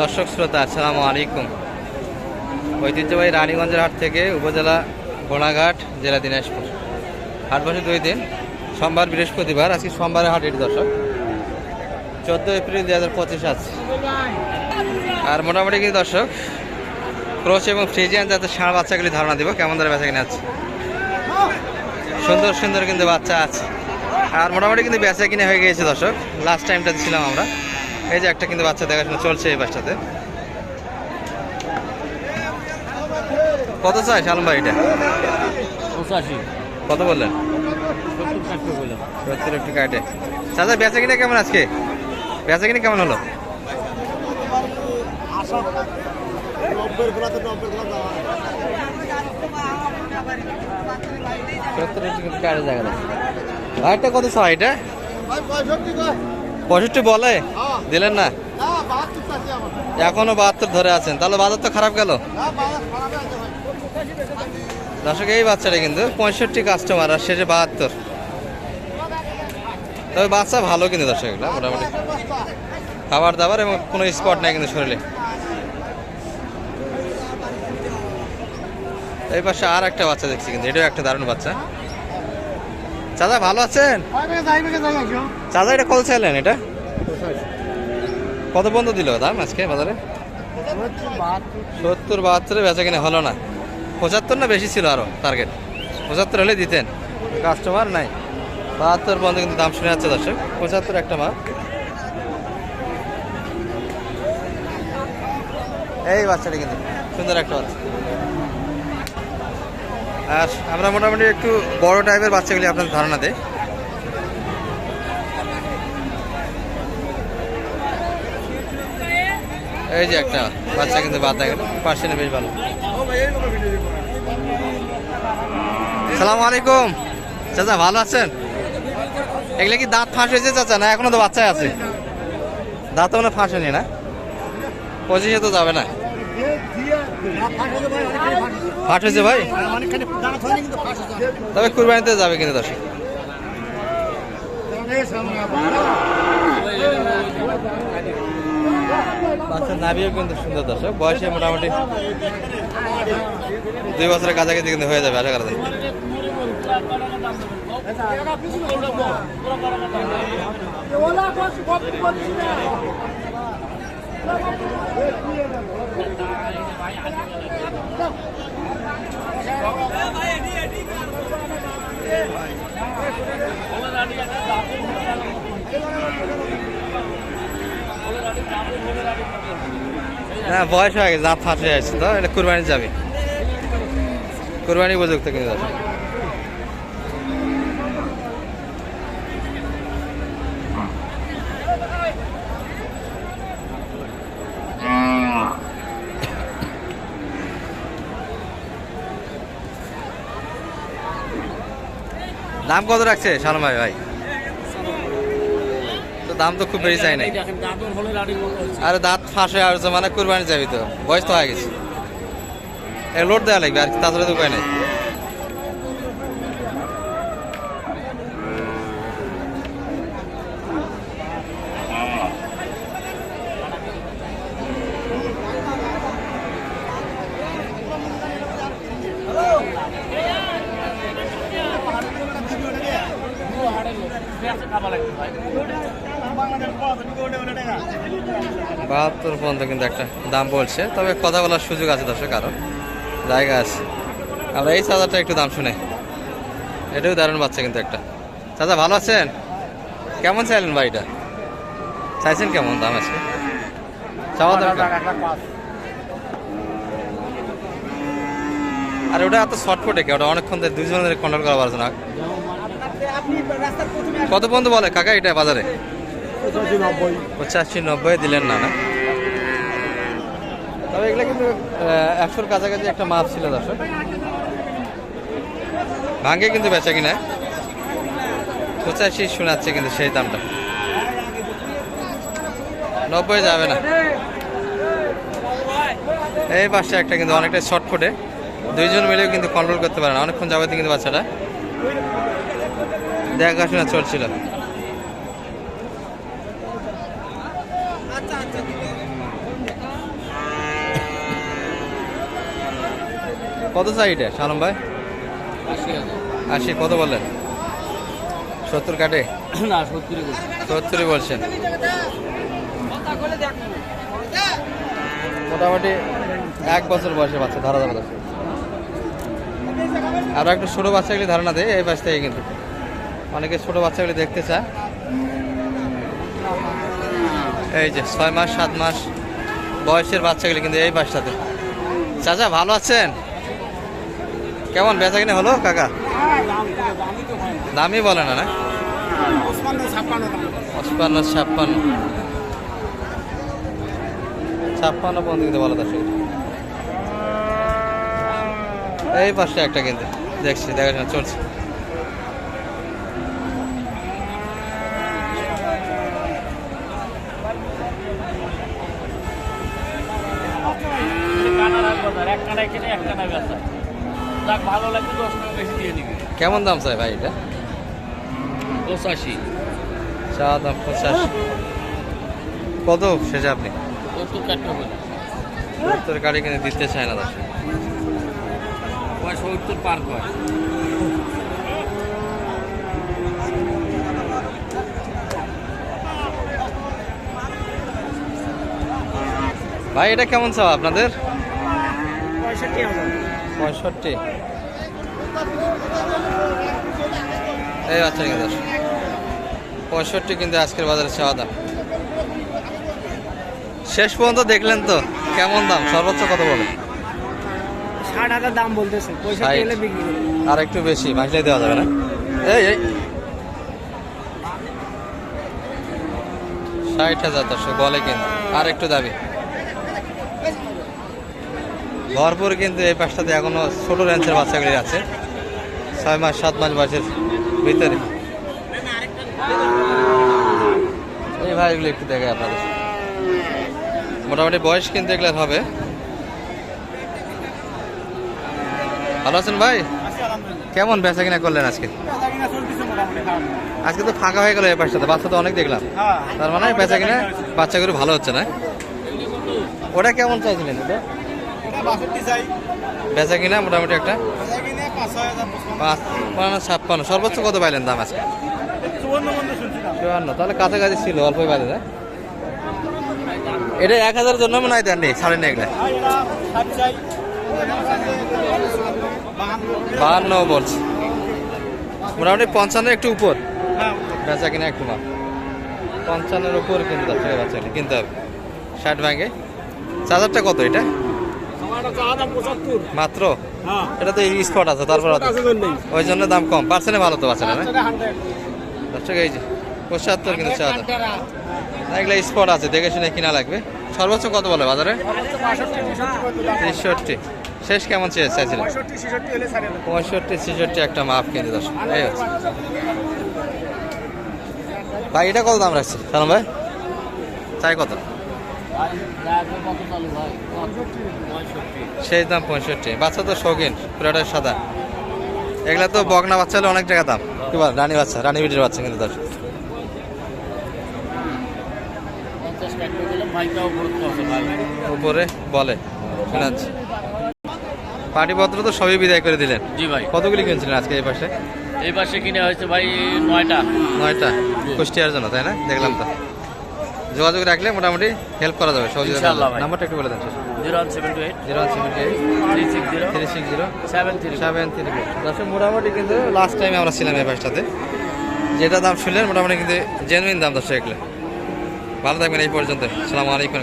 দর্শক শ্রোতা, আসসালামু আলাইকুম। ঐতিহ্যবাহী রানীগঞ্জের হাট থেকে উপজেলা ঘোড়াঘাট জেলা দিনাজপুর। হাট বসে দুই দিন, সোমবার, বৃহস্পতিবার, আজকে সোমবারের হাট এটি দর্শক। চোদ্দ এপ্রিল দু হাজার পঁচিশ আছে আর মোটামুটি কিন্তু দর্শক ক্রোচ এবং ফ্রিজিয়ান যাতে ষাঁড় বাচ্চাগুলি ধারণা দিব, কেমন ধরে বেচা কিনে আছে। সুন্দর সুন্দর কিন্তু বাচ্চা আছে। আর মোটামুটি কিন্তু বেচা কিনে হয়ে গিয়েছে দর্শক লাস্ট টাইমটা ছিলাম আমরা। এই যে একটা কিন্তু বাচ্চা দেখাশোনা চলছে এই বাচ্চাতে। কত চাই শালম ভাই এটা? পঁচাশি। কত বললেন? সত্তর চারটে একটু কাটে। চাচা বেচা কিনে কেমন আজকে? বেচা কিনে কেমন হলো? সত্তর একটু কিন্তু কাটে জায়গা ভাইটা কত চাই এটা? পঁয়ষট্টি বলে? দিলেন না? এখনও বাহাত্তর ধরে আছেন। তাহলে বাজার তো খারাপ গেল? দর্শক এই বাচ্চাটা কিন্তু পঁয়ষট্টি কাস্টমার আর শেষে বাহাত্তর। তবে বাচ্চা ভালো কিন্তু দর্শক এগুলো মোটামুটি। খাবার দাবার এবং কোনো স্পট নেই কিন্তু শরীরে। এই পাশে আর একটা বাচ্চা দেখছি কিন্তু এটাও একটা দারুণ বাচ্চা। চাচা ভালো আছেন? চাচা, এটা কত চাইলেন এটা? কত বন্ধ দিল দাম আজকে বাজারে? সত্তর, বাহাত্তরে বেচা কিনে হলো না। পঁচাত্তর না বেশি ছিল আরও টার্গেট পঁচাত্তর হলে দিতেন। কাস্টমার নাই। বাহাত্তর পর্যন্ত কিন্তু দাম শুনে যাচ্ছে দর্শক। পঁচাত্তর একটা মাল। এই বাচ্চাটা কিন্তু সুন্দর একটা বাচ্চা। আর আমরা মোটামুটি একটু বড় টাইপের বাচ্চাগুলি আপনার ধারণা দেয় এই যে একটা বাচ্চা কিন্তু বাদ দেখা পার্সেন্ট বেশ ভালো। সালাম আলাইকুম। চাচা, ভালো আছেন? এগুলো কি দাঁত ফাঁস হয়েছে চাচা, না এখনও তো বাচ্চাই আছে? দাঁত মনে ফাঁস হয়নি না? পঁচিশে তো যাবে না। ফাঁস হয়েছে ভাই? তবে কুরবানিতে যাবে কিন্তু দর্শক। বাচ্চার নাভিও কিন্তু সুন্দর দর্শক। বয়সে মোটামুটি দুই বছরের কাছাকাছি কিন্তু হয়ে যাবে, আশা করা যায়। না, বয়স হয়ে গেছে দাঁত ফাঁস হয়ে আসছে তো এটা কুরবানি যাবে কুরবানি উপযুক্ত কিন্তু দাম কত রাখছে সালাম ভাই? ভাই তো দাম তো খুব বেশি চাই নাই। আরে দাঁত ফাঁসে আর মানে কুরবানি যাবি তো। বয়স তো হয়ে গেছে। লোড দেওয়া লাগবে, আর তাছাড়া তো উপায় নেই। বাহাত্তর পর্যন্ত কিন্তু একটা দাম বলছে। তবে কথা বলার সুযোগ আছে দর্শক আরও জায়গা আছে। আমরা এই চার্জারটা একটু দাম শুনে। এটাও দারুণ বাচ্চা কিন্তু একটা। চাচা ভালো আছেন? কেমন চাইলেন বাড়িটা? চাইছেন কেমন দাম আছে? চাওয়া দরকার। আর ওটা এত শর্টফুটে কে? ওটা অনেকক্ষণ ধরে দুজন ধরে কন্ট্রোল করা পারছে না কত পর্যন্ত বলে? কাকা এটা বাজারে? পঁচাশি নব্বই দিলেন না না তবে এগুলো কিন্তু একশোর কাছাকাছি একটা মাপ ছিল দর্শক। ভাঙ্গে কিন্তু বেচা কিনা। পঁচাশি শোনাচ্ছে কিন্তু সেই দামটা। নব্বই যাবে না। এই পাশে একটা কিন্তু অনেকটা শর্টফুটে দুইজন মিলেও কিন্তু কন্ট্রোল করতে পারে না। অনেকক্ষণ যাবে কিন্তু বাচ্চাটা। দেখাশোনা চলছিল। কত চাই এটা সালম ভাই? আশি কত বললেন? সত্তর কাটে? না সত্তরই বলছেন। মোটামুটি এক বছর বয়সে বাচ্চা ধরা যাবে দর্শক। আরও একটু ছোট বাচ্চাগুলি ধারণা দেয় এই পাশ থেকে কিন্তু। অনেকে ছোট বাচ্চাগুলি দেখতে চায়। এই যে ছয় মাস সাত মাস বয়সের বাচ্চাগুলি কিন্তু এই পাশটাতে। চাচা ভালো আছেন? কেমন বেচা কিনে হলো কাকা? দামই বলে না না? পঁচপান্ন ছাপ্পান্ন ছাপ্পান্ন। পর্যন্ত কিন্তু বলা দর্শক। এই পাশে একটা কিন্তু দেখছি দেখাশোনা চলছে। কানা রাখব তার কিনে এক কানায় বেচা। যাক ভালো লাগবে দশ টাকা বেশি দিয়ে নিবি। কেমন দাম চাই ভাই এটা? পঁচাশি। চা দাম পঞ্চাশ কত শেষে আপনি? সত্তর কাটতে হবে তোর গাড়ি কিনে দিতে চায় না দর্শক সত্তর পার হয় ভাই এটা কেমন চাও আপনাদের? পঁয়ষট্টি পঁয়ষট্টি। এই আচ্ছা কিন্তু পঁয়ষট্টি কিন্তু আজকের বাজারে চাওয়া দাম। শেষ পর্যন্ত দেখলেন তো কেমন দাম? সর্বোচ্চ কত বলে? ষাট হাজার দাম বলতেছে আর একটু বেশি ভাসলে দেওয়া যাবে না? এই এই। ষাট হাজার দর্শক বলে কিন্তু আর একটু দাবি। ভরপুর কিন্তু এই পাশটাতে এখনও ছোটো রেঞ্চের বাচ্চাগুলি আছে। ছয় মাস সাত মাস বয়সের ভিতরে। এই ভাইগুলো একটু দেখে আপনাদের। মোটামুটি বয়স কিন্তু এগুলো হবে। ভালো আছেন ভাই? কেমন বেচা কিনা করলেন আজকে? আজকে তো ফাঁকা হয়ে গেল এই পাশটাতে বাচ্চা তো অনেক দেখলাম। তার মানে বেচা কিনা বাচ্চাগুলো ভালো হচ্ছে না? ওটা কেমন চাইছিলেন ওটা বেচা কিনা মোটামুটি একটা? পাঁচ ছাপ্পান্ন। সর্বোচ্চ কত পাইলেন দাম আজকে? চুয়ান্ন তাহলে কাছাকাছি ছিল অল্পই বাজে না এটা এক হাজারের জন্য মনে হয় দেননি সাড়ে নেই এগুলা। বাহান্ন বলছে। মোটামুটি পঞ্চান্ন একটু উপর। বেচা কিনা একটু মাপ পঞ্চান্নের উপর কিনতে টাকা কিনতে হবে। ষাট ভাঙে। চার্জারটা কত এটা? মাত্র? হ্যাঁ। এটা তো স্পট আছে তারপর ওই জন্য দাম কম। পার্সেন্টে ভালো তো বাচ্চাটা না দশ টাকা এই যে পঁচাত্তর কিন্তু চার্জার এগুলো স্পট আছে দেখে শুনে কিনা লাগবে। সর্বোচ্চ কত বলে বাজারে? তেষট্টি। শেষ কেমন চাইছিলেন পঁয়ষট্টি ছেষট্টি একটা মাপ কিন্তু দশ এই হচ্ছে। ভাই এটা কত দাম রাখছে? সালাম ভাই? চাই কত? সেই দাম পঁয়ষট্টি। বাচ্চা তো শৌখিন পুরাটা সাদা। এগুলা তো বকনা বাচ্চা হলে অনেক টাকা দাম। কি বল রানী বাচ্চা রানী বিটির বাচ্চা কিন্তু দশ। উপরে বলে শোনাচ্ছি পাটিপত্র তো সবই বিদায় করে দিলেন। জি ভাই। কতগুলি কিনছিলেন আজকে এই পাশে? এই পাশে কিনে হয়েছে ভাই নয়টা। নয়টা? কুষ্টিয়ার জন্য তাই না? দেখলাম তো। যোগাযোগ রাখলে মোটামুটি হেল্প করা যাবে সহযোগিতা নাম্বারটা একটু বলে দেন zero one seven two eight. Zero one seven eight three six zero. Three six zero seven three seven three দর্শক মোটামুটি কিন্তু লাস্ট টাইমে আমরা ছিলাম এই পাশটাতে যেটা দাম শুনলেন মোটামুটি কিন্তু জেনুইন দাম দশ এগুলো। ভালো থাকবেন এই পর্যন্ত। সালামু আলাইকুম।